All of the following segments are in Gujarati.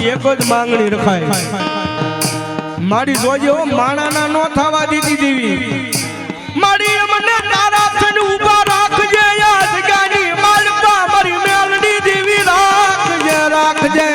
સાહેબ એક જ માંગણી રખાય. મારી જોજે હો, માણાના નો થવા દીધી દેવી. મારી અમને તારા થઈને ઊભા રાખજે યાદ ગાની માલપા મારી મેલડી દેવી રાખજે રાખજે.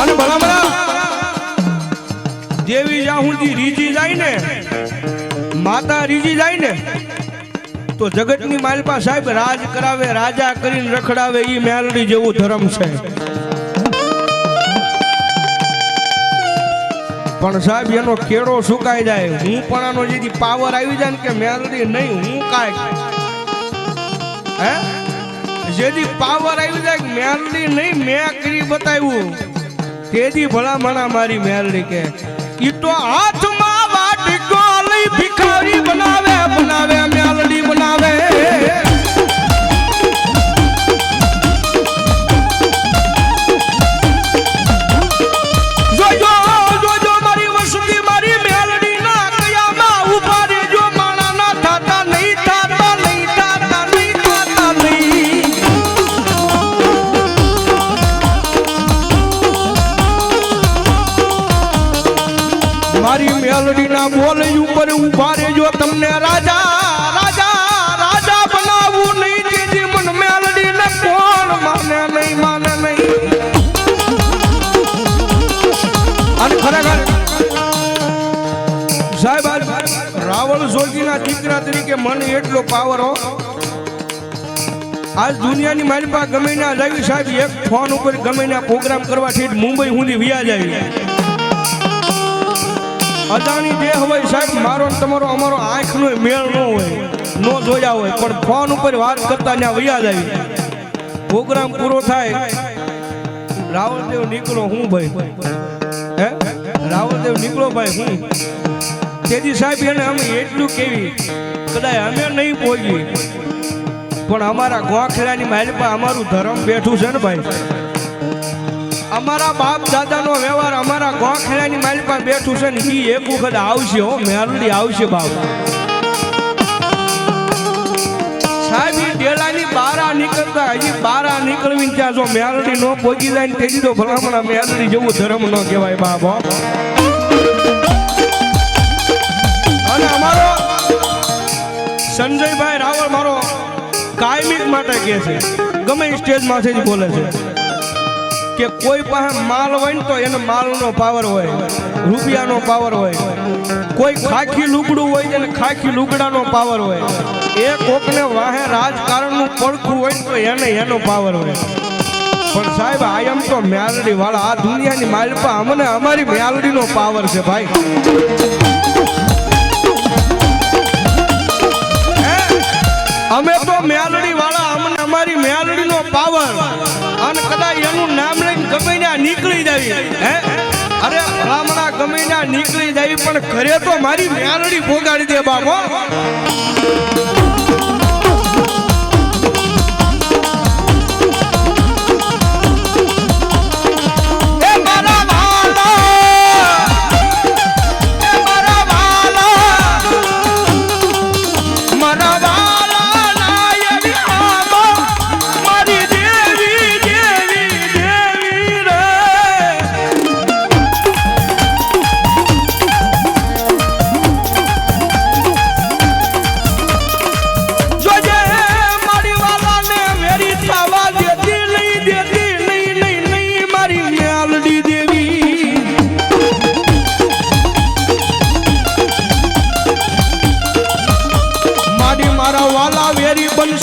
અને ભલા ભલા, દેવી સુધી રીજી જાય ને, માતા રીજી જાય ને તો જગતની માલપા સાહેબ રાજ કરાવે, રાજા કરીને રખડાવે, ઈ મેલડી જેવું ધર્મ છે. પણ સાહેબ, એનો કેળો સુકાઈ જાય. હું પણ આનો જેથી પાવર આવી જાય ને કે મેલડી નહીં, હું કાંઈ. હે? જેથી પાવર આવી જાય મેલડી નહીં, મેં કરી બતાવ્યું. તેથી ભલા મણા મારી મેલડી કે, ઈ તો હાથમાં વાટકો લઈ ભિખારી બનાવે મારી મેલડી ના બોલ ઉપર ઊભા રહેજો. તમને રાજા રાજા રાજા બનાવું નહીં. તેથી મન મેલડી ને કોણ માને નહીં માને નહીં. ખરેખર, સાહેબ રાવણ જોગીના દીકરા તરીકે મને એટલો પાવર હો. આજ દુનિયાની મારી પાસે ગમે ના જાવી સાહેબ, એક ફોન ઉપર ગમે ના પ્રોગ્રામ કરવાથી મુંબઈ સુધી આવી જાવી અદાણી દેહ હોય સાહેબ, મારો તમારો, અમારો આંખનો મેળ ન હોય, ન જોયા હોય, પણ ફોન ઉપર વાત કરતા ત્યાં વયા જાય પ્રોગ્રામ પૂરો થાય, રાવણદેવ નીકળો હું ભાઈ? હે? રાવણદેવ નીકળો ભાઈ હું? તેથી સાહેબ એને અમે એટલું કેવી કદાચ અમે નહીં પહોંચી પણ અમારા ગોખેડાની માલિપા અમારું ધર્મ બેઠું છે ને ભાઈ? અમારા બાપ દાદાનો વ્યવહાર અમારા ગોખેડાની માલિપા બેઠું છે ને ઈ એક વખત આવશે હો, મેરડી આવશે બાપ. સાહેબ એ ડેલાની બારા નીકળતા, હજી બારા નીકળવીને ત્યાં જો મેરડી નો પહોંચી જાય ને તે દીધો ભલામણા મેરડી જેવું ધર્મ ન કહેવાય બાપ અને અમારો સંજયભાઈ રાવળ મારો કાયમિક માટે કહે છે. ગમે સ્ટેજમાંથી જ બોલે છે. કે કોઈ પાસે માલ હોય ને તો એને માલનો પાવર હોય, રૂપિયાનો પાવર હોય. કોઈ ખાખી લુગડું હોય એને ખાખી લુગડાનો પાવર હોય. એ કોકને વાહે રાજકારણનું પડખું હોય ને તો એને એનો પાવર હોય. પણ સાહેબ આઈ એમ તો મેલડી વાળા આ દુનિયાની માલપા અમને અમારી મેલડીનો પાવર છે ભાઈ. અમે તો મ્યાલડી અને કદાચ એનું નામ લઈને ગમે નીકળી જાય, હે? અરે ભલામણા ગમે ત્યાં નીકળી જાય, પણ ઘરે તો મારી મ્યાલડી ભોગાડી દે બાબો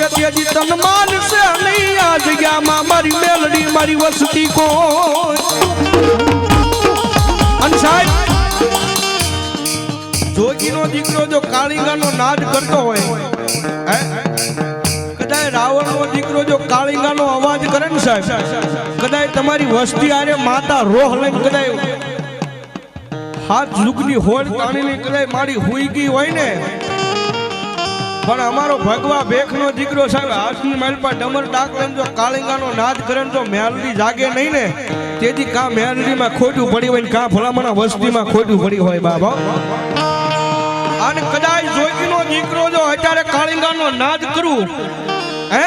વેરી તેજી તન માનશે નહીં આ જગ્યામાં મારી મેલડી, મારી વસતી કો અને સાહેબ, જોગીનો દીકરો જો કાળીગાનો નાદ કરતો હોય, હે? કદાચ રાવણનો દીકરો જો કાળીગાનો અવાજ કરે ને સાહેબ કદાચ તમારી વસ્તી આરે માતા રોહ લઈને કદાચ હાથ ઝુકની હોડ તાણીને કદાચ મારી હુઈ ગઈ હોય ને પણ અમારો ભગવા ભેખનો દીકરો સાહેબ, હાથની મહેલ પર ડમર ડાક જો કાળિંગાનો નાદ કરે તો મેલડી જાગે નહીં ને. તેથી કા મેલડીમાં ખોટું પડી હોય ને કા ભલામણા વસ્તીમાં ખોટું પડી હોય બાબા અને કદાચ જોગીનો દીકરો જો અત્યારે કાળિંગાનો નાદ કરું, હે?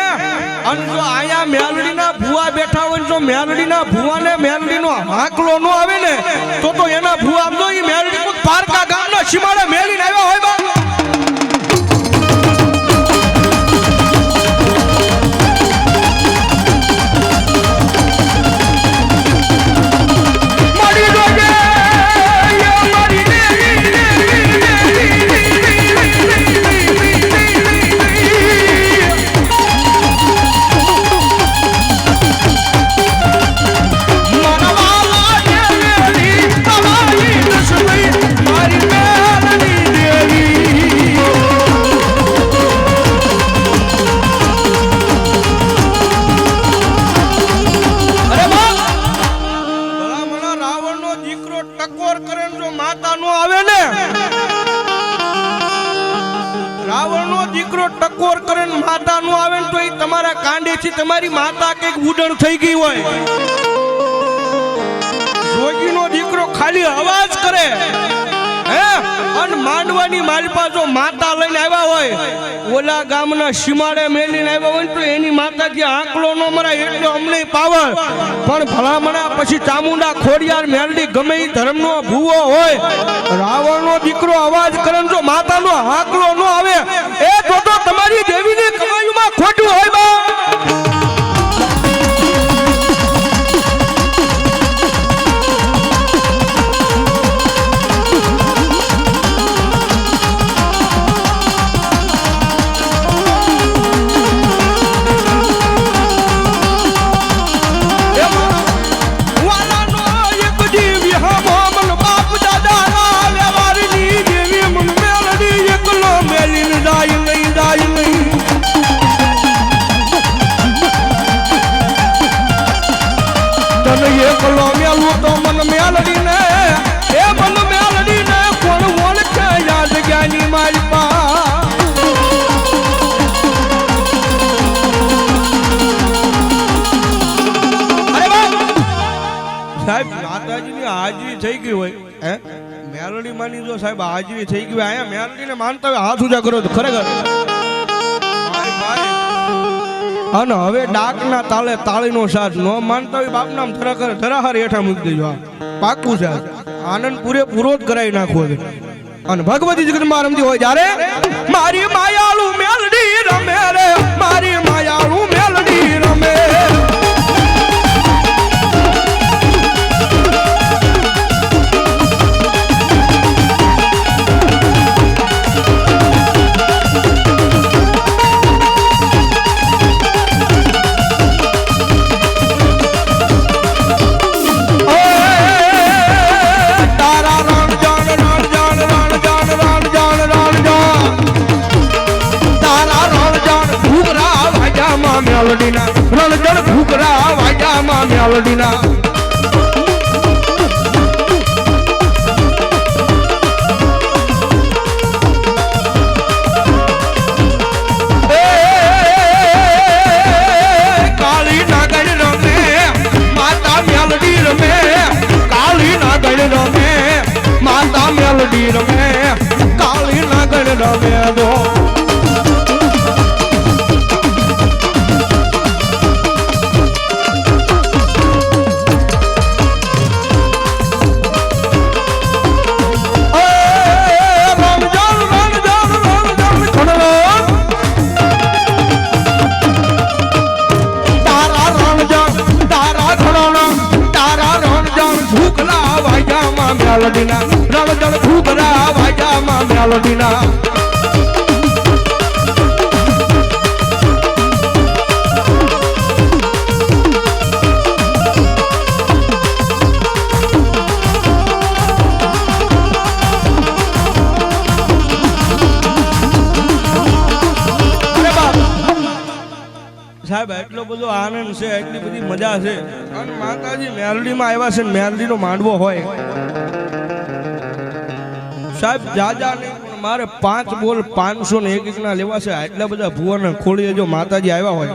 અને જો આયા મેલડીના ભુવા બેઠા હોય જો મેલડીના ભુવાને મેલડીનો હાકલો ન આવે ને, તો તો એના ભુવા જો એ મેલડી પારકા ગામના સીમાડે મેલીને આવ્યા હોય બા માતા કંઈક ઉડણ થઈ ગઈ હોય. જોગીનો દીકરો ખાલી અવાજ કરે. માંડવાની માલપા જો માતા લઈને આવ્યા હોય, ઓલા ગામના સીમાડે મેલીને આવ્યા હોય તો એની માતાજી આંકડો નો મરાય, એટલો અમને પાવર. પણ ભલામણા પછી ચામુંડા ખોડિયાર મેલડી ગમે ધર્મનો ભૂવો હોય, રાવણનો દીકરો અવાજ કરે જો માતાનો આંકડો નો આવે મેલડી માની જો સાહેબ હાજરી થઈ ગઈ હોય અહીંયા મેલડીને માનતા હોય, હાથ ઉજા કરો ખરેખર. અને હવે ડાકના તાલે તાળીનો સાથ ન માનતા હોય બાપ નામ ધરાખર ધરાહર હેઠા મૂકી દેજો આ. પાકું છે. આનંદ પૂરેપૂરો જ કરાવી નાખવો છે અને ભગવતી જગતમાં રમતી હોય, જ્યારે મારી માયાલું મેલડી રમે મારી માયાળુ పాలడినా મેલડીના સાહેબ, એટલો બધો આનંદ છે, એટલી બધી મજા છે. અને માતાજી મેલડીમાં આવ્યા છે મેલડીનો માંડવો હોય. સાહેબ, જાજા નહીં મારે પાંચ બોલ પાંચસો ને એક એકના લેવા છે. આટલા બધા ભુવન ખોલીએ જો માતાજી આવ્યા હોય.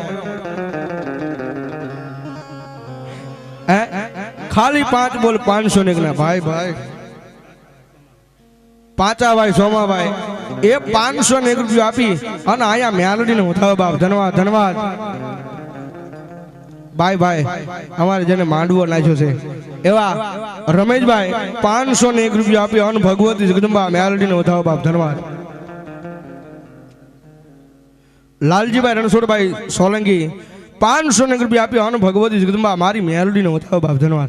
ખાલી પાંચ બોલ પાંચસો ને એકના. ભાઈ ભાઈ. પાંચાભાઈ, સોમાભાઈ, એ પાંચસો ને એક રૂપિયા આપી અને અહીંયા મેલડીને ઉઠાવ બાપ. ધન્યવાદ ધન્યવાદ ભાઈ ભાઈ અમારે જેને માંડવો નાખ્યો છે. એવા રમેશભાઈ પાંચસો ને એક રૂપિયા આપ્યો અન ભગવતી જગદંબા મેલડીને ઉઠાવ બાપ. ધન્યવાદ. લાલજીભાઈ રણછોડભાઈ સોલંકી પાંચસો ને એક રૂપિયા આપી અન ભગવતી જગદંબા મારી મેલડીને ઉઠાવ બાપ. ધન્યવાદ.